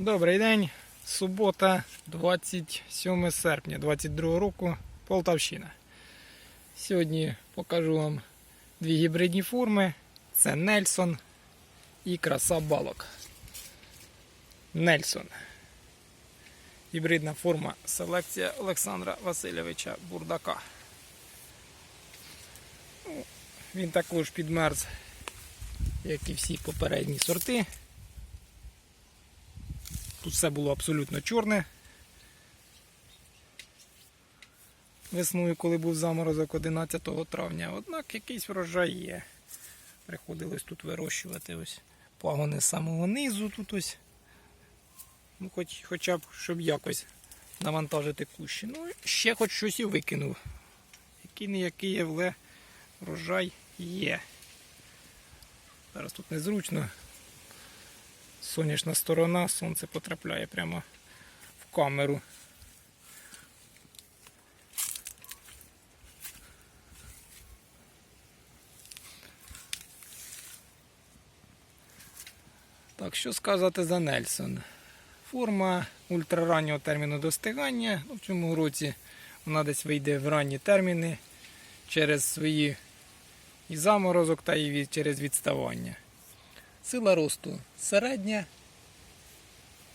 Добрий день. Субота, 27 серпня 22 року, Полтавщина. Сьогодні покажу вам дві гібридні форми. Це Нельсон і краса балок. Нельсон. Гібридна форма селекція Олександра Васильовича Бурдака. Ну, Він також підмерз, як і всі попередні сорти. Тут все було абсолютно чорне. Весною, коли був заморозок 11 травня, однак якийсь врожай є. Приходилось тут вирощувати ось пагони з самого низу тут ось. Ну, хоч, хоча б, щоб якось навантажити кущі. Ну, ще хоч щось і викинув. Який не який, але врожай є. Зараз тут незручно сонячна сторона, сонце потрапляє прямо в камеру. Так, що сказати за Нельсон? Форма ультрараннього терміну достигання. Ну, в цьому році вона десь вийде в ранні терміни через свої і заморозок, та і через відставання. Сила росту середня,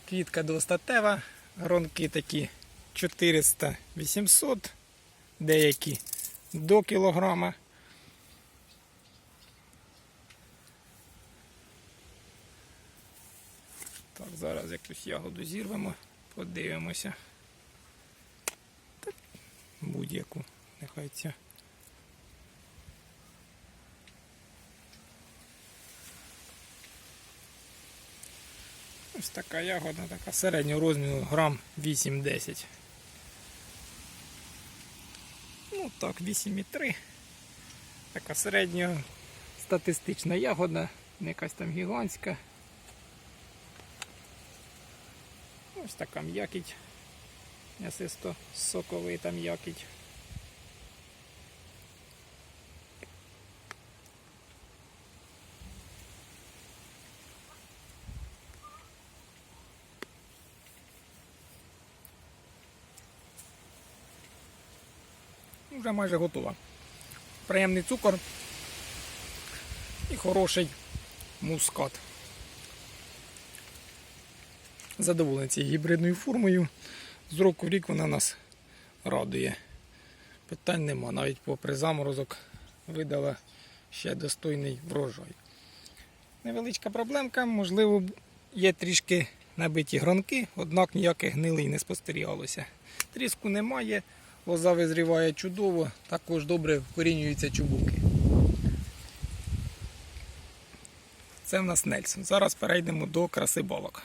квітка двостатева, гронки такі 400-800, деякі до кілограма. Так, зараз якусь ягоду зірвемо, подивимося. Будь-яку, нехай ця. Ось така ягода, така середнього розміру, грам 8-10. Ну так, 8,3. Така середня статистична ягода, не якась там гігантська. Ось така м'якіть. М'ясисто соковита м'якіть. Вже майже готова. Приємний цукор і хороший мускат. Задоволений цією гібридною формою. З року в рік вона нас радує. Питань нема. Навіть попри заморозок видала ще достойний врожай. Невеличка проблемка, можливо, є трішки набиті гронки, однак ніяких гнилий не спостерігалося. Тріску немає, лоза визріває чудово, також добре вкорінюються чубуки. Це в нас Нельсон. Зараз перейдемо до краси балок.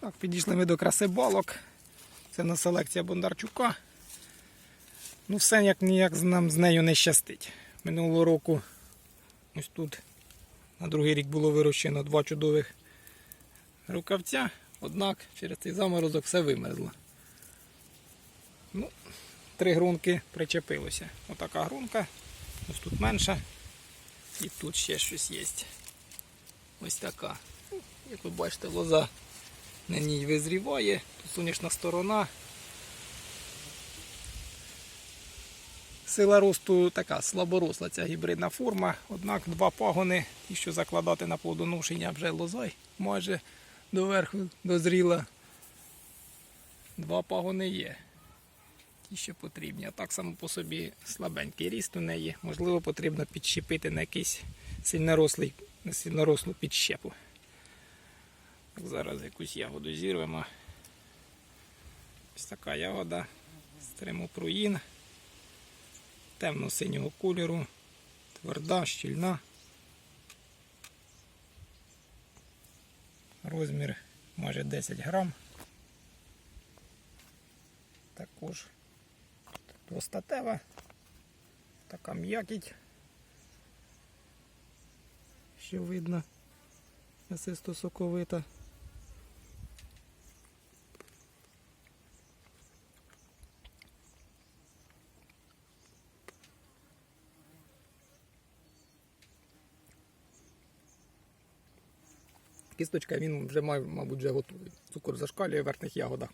Так, підійшли ми до краси балок. Це на селекція Бондарчука. Ну, все як ніяк нам з нею не щастить. Минулого року ось тут на другий рік було вирощено два чудових рукавця, однак через цей заморозок все вимерзло. Ну, три грунки причепилося. Отака грунка, ось тут менша. І тут ще щось є. Ось така. Як ви бачите, лоза на ній визріває, тут сонячна сторона. Сила росту така слаборосла ця гібридна форма, однак два пагони, ті, що закладати на плодоношення вже лозой, майже доверху дозріла. Два пагони є. Ті, що потрібні. А так само по собі слабенький ріст у неї. Можливо, потрібно підщепити на якийсь сильнорослу підщепу. Зараз якусь ягоду зірвемо. Ось така ягода. Стримопруїн. Темно-синього кольору. Тверда, щільна. Розмір майже 10 грам. Також двостатева. Така м'якіть. Що видно. М'ясисто соковита. Кісточка він вже має, мабуть, вже готовий. Цукор зашкалює в верхніх ягодах.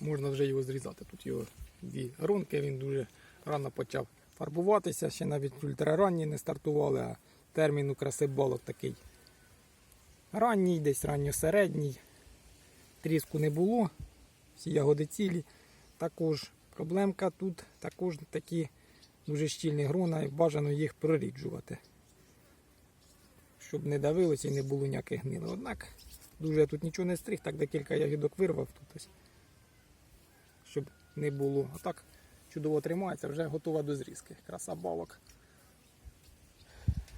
Можна вже його зрізати. Тут його дві рунки, він дуже рано почав фарбуватися, ще навіть ультраранні не стартували, а термін у красибалок такий ранній, десь ранньосередній. Тріску не було, всі ягоди цілі. Також проблемка тут, також такі дуже щільні грона і бажано їх проріджувати. Щоб не давилося і не було ніяких гнили. Однак дуже я тут нічого не стриг, так декілька ягідок вирвав тут ось, не було. А так чудово тримається, вже готова до зрізки. Краса балок.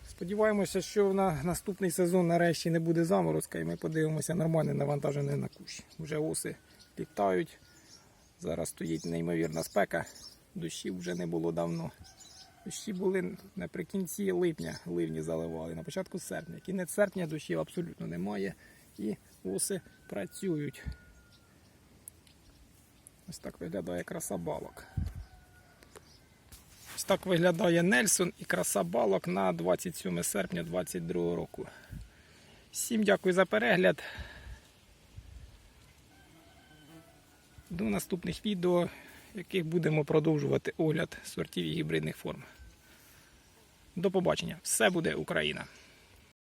Сподіваємося, що на наступний сезон нарешті не буде заморозка і ми подивимося нормальне навантаження на кущ. Вже оси літають. Зараз стоїть неймовірна спека. Дощів вже не було давно. Дощі були наприкінці липня, ливні заливали, на початку серпня. Кінець серпня дощів абсолютно немає. І оси працюють. Ось так виглядає краса балок. Ось так виглядає Нельсон і краса балок на 27 серпня 2022 року. Всім дякую за перегляд. До наступних відео, в яких будемо продовжувати огляд сортів і гібридних форм. До побачення! Все буде Україна!